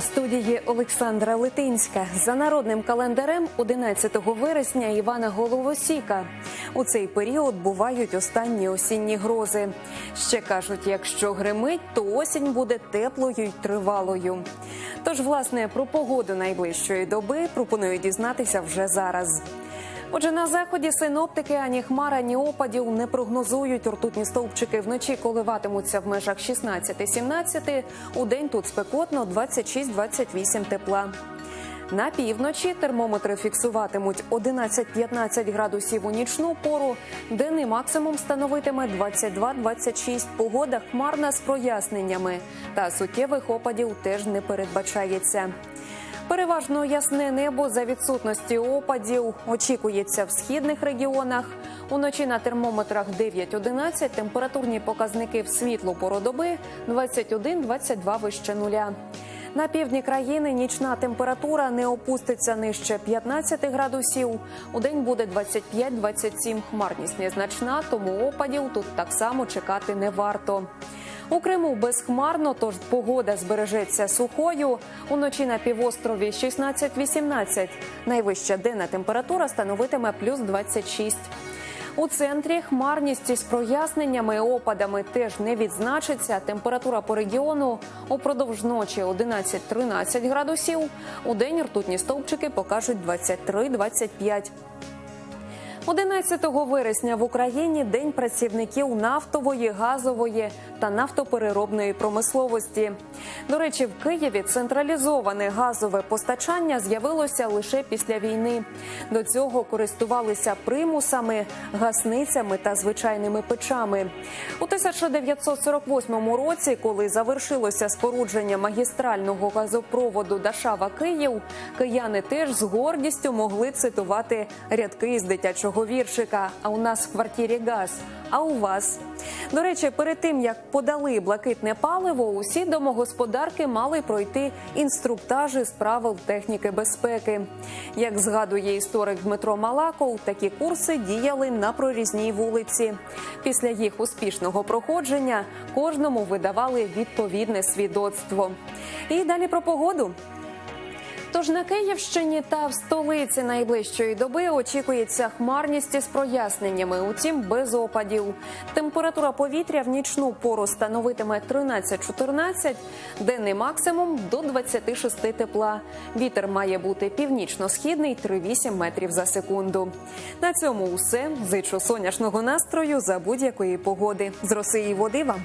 студії Олександра Литинська. За народним календарем 11 вересня Івана Головосіка. У цей період бувають останні осінні грози. Ще кажуть, якщо гримить, то осінь буде теплою й тривалою. Тож, власне, про погоду найближчої доби пропоную дізнатися вже зараз. Отже, на заході синоптики ані хмара, ані опадів не прогнозують. Ртутні стовпчики вночі коливатимуться в межах 16-17. У день тут спекотно 26-28 тепла. На півночі термометри фіксуватимуть 11-15 градусів у нічну пору. Денний максимум становитиме 22-26. Погода хмарна з проясненнями. Та суттєвих опадів теж не передбачається. Переважно ясне небо за відсутності опадів очікується в східних регіонах. Уночі на термометрах 9-11, температурні показники в світлу пору доби 21-22 вище нуля. На півдні країни нічна температура не опуститься нижче 15 градусів. У день буде 25-27. Хмарність незначна, тому опадів тут так само чекати не варто. У Криму безхмарно, тож погода збережеться сухою. Уночі на півострові 16-18. Найвища денна температура становитиме плюс 26. У центрі хмарність із проясненнями і опадами теж не відзначиться. Температура по регіону упродовж ночі 11-13 градусів. У день ртутні стовпчики покажуть 23-25. 11 вересня в Україні День працівників нафтової, газової та нафтопереробної промисловості. До речі, в Києві централізоване газове постачання з'явилося лише після війни. До цього користувалися примусами, гасницями та звичайними печами. У 1948 році, коли завершилося спорудження магістрального газопроводу Дашава Київ, кияни теж з гордістю могли цитувати рядки з дитячого віршика. А у нас в квартирі газ. А у вас до речі, перед тим як подали блакитне паливо, усі домогосподарки мали пройти інструктажі з правил техніки безпеки. Як згадує історик Дмитро Малаков, такі курси діяли на прорізній вулиці. Після їх успішного проходження кожному видавали відповідне свідоцтво. І далі про погоду. Тож на Київщині та в столиці найближчої доби очікується хмарність із проясненнями, утім без опадів. Температура повітря в нічну пору становитиме 13-14, денний максимум до 26 тепла. Вітер має бути північно-східний 3-8 метрів за секунду. На цьому усе. Зичу сонячного настрою за будь-якої погоди. З роси і води вам.